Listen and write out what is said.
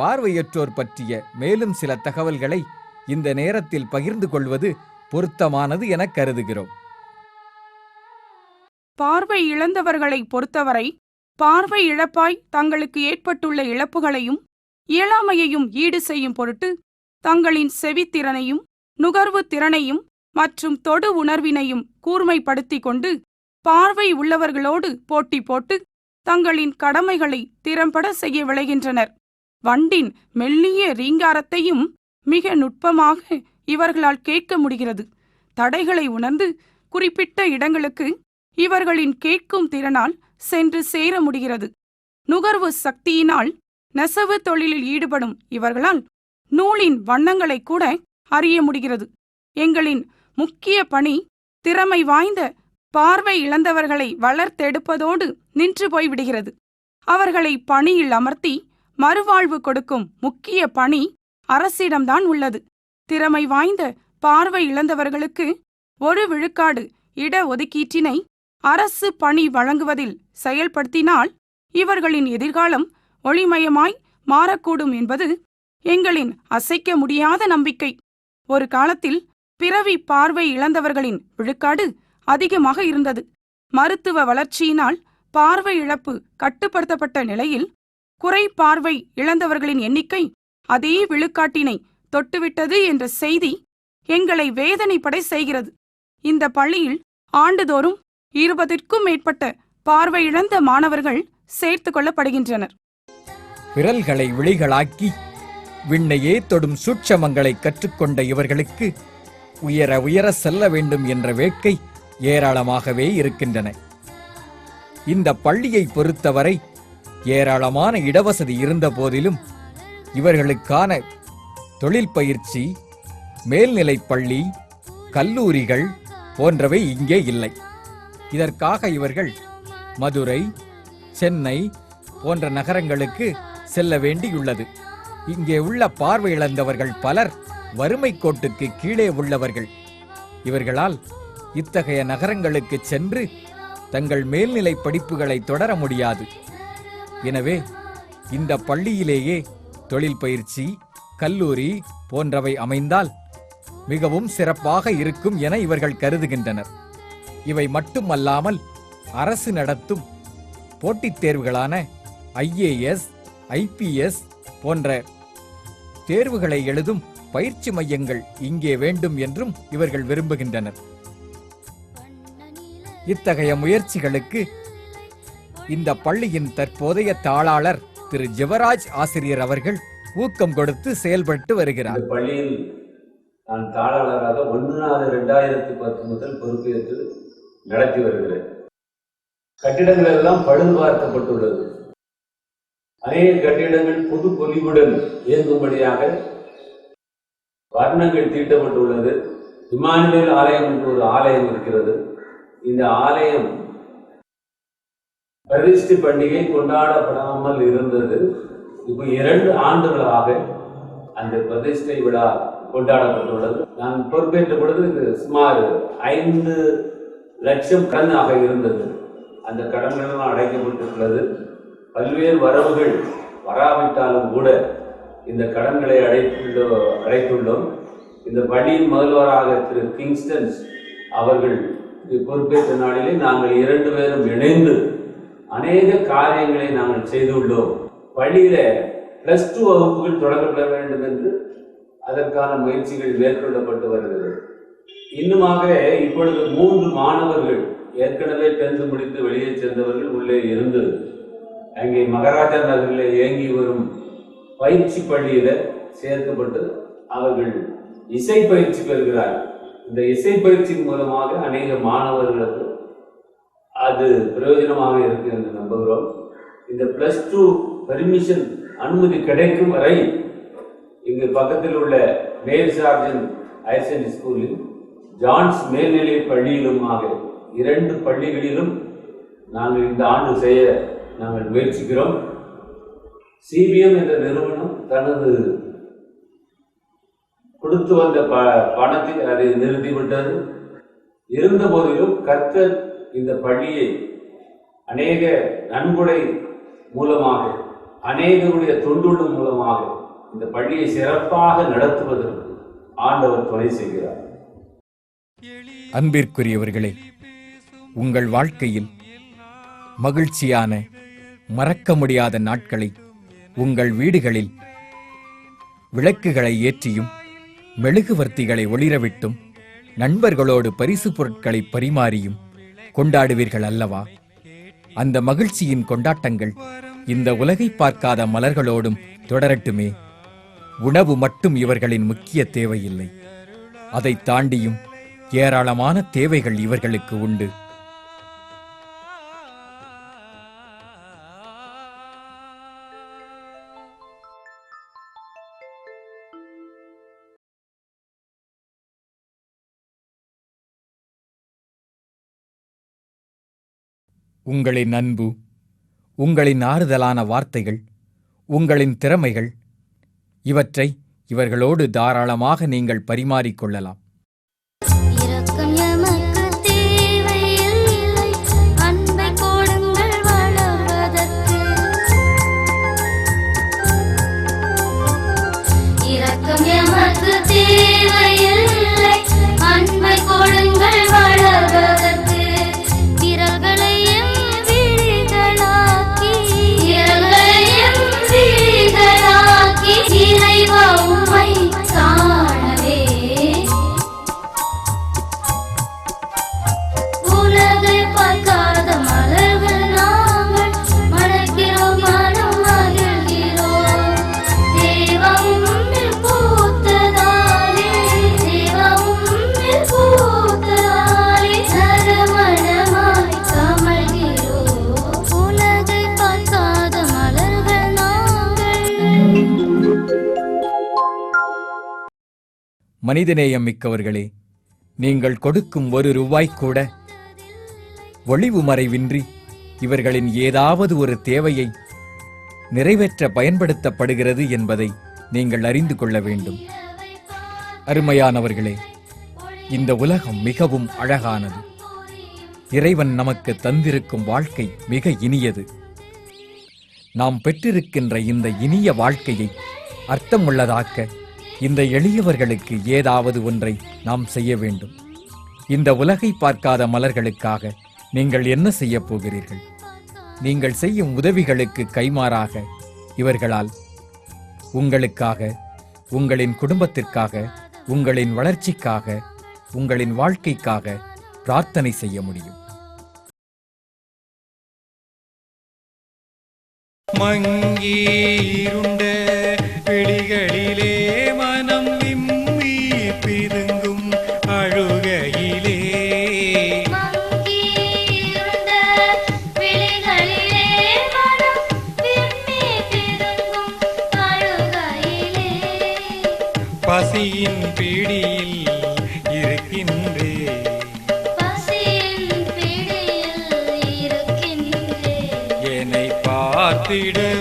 பார்வையற்றோர் பற்றிய மேலும் சில தகவல்களை இந்த நேரத்தில் பகிர்ந்து கொள்வது பொருத்தமானது என கருதுகிறோம். பார்வை இழந்தவர்களை பொறுத்தவரை பார்வை இழப்பாய் தங்களுக்கு ஏற்பட்டுள்ள இழப்புகளையும் இயலாமையையும் ஈடு செய்யும் பொருட்டு தங்களின் செவித்திறனையும் நுகர்வு திறனையும் மற்றும் தொடு உணர்வினையும் கூர்மைப்படுத்திக் கொண்டு பார்வை உள்ளவர்களோடு போட்டி போட்டு தங்களின் கடமைகளை திறம்பட செய்ய விளைகின்றனர். வண்டின் மெல்லிய ரீங்காரத்தையும் மிக நுட்பமாக இவர்களால் கேட்க முடிகிறது. தடைகளை உணர்ந்து குறிப்பிட்ட இடங்களுக்கு இவர்களின் கேட்கும் திறனால் சென்று சேர முடிகிறது. நுகர்வு சக்தியினால் நெசவு தொழிலில் ஈடுபடும் இவர்களால் நூலின் வண்ணங்களை கூட அறிய முடிகிறது. எங்களின் முக்கிய பணி திறமை வாய்ந்த பார்வை இழந்தவர்களை வளர்த்தெடுப்பதோடு நின்று போய்விடுகிறது. அவர்களை பணியில் அமர்த்தி மறுவாழ்வு கொடுக்கும் முக்கிய பணி அரசிடம்தான் உள்ளது. திறமை வாய்ந்த பார்வை இழந்தவர்களுக்கு ஒரு விழுக்காடு இட ஒதுக்கீட்டினை அரசு பணி வழங்குவதில் செயல்படுத்தினால் இவர்களின் எதிர்காலம் ஒளிமயமாய் மாறக்கூடும் என்பது எங்களின் அசைக்க முடியாத நம்பிக்கை. ஒரு காலத்தில் பிறவி பார்வை இழந்தவர்களின் விழுக்காடு அதிகமாக இருந்தது. மருத்துவ வளர்ச்சியினால் பார்வை இழப்பு கட்டுப்படுத்தப்பட்ட நிலையில் குறை பார்வை இழந்தவர்களின் எண்ணிக்கை அதே விழுக்காட்டினை தொட்டுவிட்டது என்ற செய்தி எங்களை வேதனைப்படை செய்கிறது. இந்த பள்ளியில் ஆண்டுதோறும் இருபதிற்கும் மேற்பட்ட பார்வையிழந்த மாணவர்கள் சேர்த்துக் கொள்ளப்படுகின்றனர். விரல்களை விழிகளாக்கி விண்ணையே தொடும் சூட்சமங்களை கற்றுக்கொண்ட இவர்களுக்கு உயர உயர செல்ல வேண்டும் என்ற வேட்கை ஏராளமாகவே இருக்கின்றன. இந்த பள்ளியை பொறுத்தவரை ஏராளமான இடவசதி இருந்த போதிலும் இவர்களுக்கான தொழில் பயிற்சி மேல்நிலை பள்ளி கல்லூரிகள் போன்றவை இங்கே இல்லை. இதற்காக இவர்கள் மதுரை சென்னை போன்ற நகரங்களுக்கு செல்ல வேண்டியுள்ளது. இங்கே உள்ள பார்வையிழந்தவர்கள் பலர் வறுமை கோட்டுக்கு கீழே உள்ளவர்கள். இவர்களால் இத்தகைய நகரங்களுக்கு சென்று தங்கள் மேல்நிலை படிப்புகளை தொடர முடியாது. எனவே இந்த பள்ளியிலேயே தொழில் பயிற்சி கல்லூரி போன்றவை அமைந்தால் மிகவும் சிறப்பாக இருக்கும் என இவர்கள் கருதுகின்றனர். இவை மட்டுமல்லாமல் அரசு நடத்தும் போட்டித் தேர்வுகளான ஐஏஎஸ் ஐபிஎஸ் போன்ற தேர்வுகளை எழுதும் பயிற்சி மையங்கள் இங்கே வேண்டும் என்றும் இவர்கள் விரும்புகின்றனர். இத்தகைய முயற்சிகளுக்கு இந்த பள்ளியின் தற்போதைய தாளாளர் திரு ஜெவராஜ் ஆசிரியர் அவர்கள் ஊக்கம் கொடுத்து செயல்பட்டு வருகிறார். இந்த பள்ளியில் நான் தாளாளராக ஒன்று நாலு ரெண்டாயிரத்தி பத்து முதல் பொறுப்பேற்று நடத்தி வருகிறேன். கட்டிடங்கள் எல்லாம் பழுது பார்க்கப்பட்டுள்ளது. அநேக கட்டிடங்கள் புது பொலிவுடன் இயங்கும்படியாக வர்ணங்கள் தீட்டப்பட்டுள்ளது. இமானுவேல் ஆலயம் என்று ஒரு ஆலயம் இருக்கிறது. இந்த ஆலயம் பிரதிஷ்டி பண்டிகை கொண்டாடப்படாமல் இருந்தது. இப்போ இரண்டு ஆண்டுகளாக அந்த பிரதிஷ்டை விழா கொண்டாடப்பட்டுள்ளது. நான் பொறுப்பேற்ற பொழுது இது சுமார் ஐந்து லட்சம் கடனாக இருந்தது. அந்த கடன்களெல்லாம் அடைக்கப்பட்டிருக்கிறது. பல்வேறு வரவுகள் வராவிட்டாலும் கூட இந்த கடன்களை அடைத்துள்ளோ அடைத்துள்ளோம். இந்த பணியின் முதல்வராக திரு கிங்ஸ்டன்ஸ் அவர்கள் பொறுப்பேற்ற நாளிலே நாங்கள் இரண்டு பேரும் இணைந்து அநேக காரியங்களை நாங்கள் செய்துள்ளோம். பள்ளியில பிளஸ் டூ வகுப்புகள் தொடங்கப்பட வேண்டும் என்று அதற்கான முயற்சிகள் மேற்கொள்ளப்பட்டு வருகிறது. இன்னுமாக இப்பொழுது மூன்று மாணவர்கள் ஏற்கனவே டென்த் முடித்து வெளியே சென்றவர்கள் உள்ளே இருந்து அங்கே மகாராஜா நகரில் இயங்கி வரும் பயிற்சி பள்ளியில சேர்க்கப்பட்டு அவர்கள் இசை பயிற்சி பெறுகிறார்கள். இந்த இசை பயிற்சி மூலமாக அநேக மாணவர்களுக்கு அது பிரயோஜனமாக இருக்கு என்று நம்புகிறோம். இந்த பிளஸ் டூ பர்மிஷன் அனுமதி கிடைக்கும் வரை இங்கு பக்கத்தில் உள்ள மேல் சார்ஜன் ஹையர் செகண்டரி ஸ்கூலில் ஜான்ஸ் மேல்நிலை பள்ளியிலுமாக இரண்டு பள்ளிகளிலும் நாங்கள் இந்த ஆண்டு செய்ய நாங்கள் முயற்சிக்கிறோம். சிபிஎம் என்ற நிறுவனம் தனது கொடுத்து வந்த ப பணத்தை அதை நிறுத்திவிட்டது. இருந்த போதிலும் கர்த்தர் இந்த பள்ளியை அநேக நன்கொடை மூலமாக அநேகருடைய தொண்டுள்ள மூலமாக இந்த பள்ளியை சிறப்பாக நடத்துவதற்கு ஆண்டவர் துணை செய்கிறார். அன்பிற்குரியவர்களே உங்கள் வாழ்க்கையில் மகிழ்ச்சியான மறக்க முடியாத நாட்களை உங்கள் வீடுகளில் விளக்குகளை ஏற்றியும் மெழுகுவர்த்திகளை ஒளிரவிட்டும் நண்பர்களோடு பரிசு பொருட்களை பரிமாறியும் கொண்டாடுவீர்கள் அல்லவா? அந்த மகிழ்ச்சியின் கொண்டாட்டங்கள் இந்த உலகை பார்க்காத மலர்களோடும் தொடரட்டுமே. உணவு மட்டும் இவர்களின் முக்கிய தேவையில்லை. அதை தாண்டியும் ஏராளமான தேவைகள் இவர்களுக்கு உண்டு. உங்களின் அன்பு உங்களின் ஆறுதலான வார்த்தைகள் உங்களின் திறமைகள் இவற்றை இவர்களோடு தாராளமாக நீங்கள் பரிமாறிக்கொள்ளலாம் மனிதநேயம் மிக்கவர்களே நீங்கள் கொடுக்கும் ஒரு ரூபாய் கூட ஒளிவு மறைவின்றி இவர்களின் ஏதாவது ஒரு தேவையை நிறைவேற்ற பயன்படுத்தப்படுகிறது என்பதை நீங்கள் அறிந்து கொள்ள வேண்டும். அருமையானவர்களே இந்த உலகம் மிகவும் அழகானது. இறைவன் நமக்கு தந்திருக்கும் வாழ்க்கை மிக இனியது. நாம் பெற்றிருக்கின்ற இந்த இனிய வாழ்க்கையை அர்த்தமுள்ளதாக்க இந்த எளியவர்களுக்கு ஏதாவது ஒன்றை நாம் செய்ய வேண்டும். இந்த உலகை பார்க்காத மலர்களுக்காக நீங்கள் என்ன செய்ய போகிறீர்கள்? நீங்கள் செய்யும் உதவிகளுக்கு கைமாறாக இவர்களால் உங்களுக்காக உங்களின் குடும்பத்திற்காக உங்களின் வளர்ச்சிக்காக உங்களின் வாழ்க்கைக்காக பிரார்த்தனை செய்ய முடியும். மங்கி இருண்ட பிதுங்கும் அழுகையிலே. பசியின் பிடியில் இருக்கின்றே. பசியின் பிடியில் இருக்கின்றேன் என்னை பார்த்திட.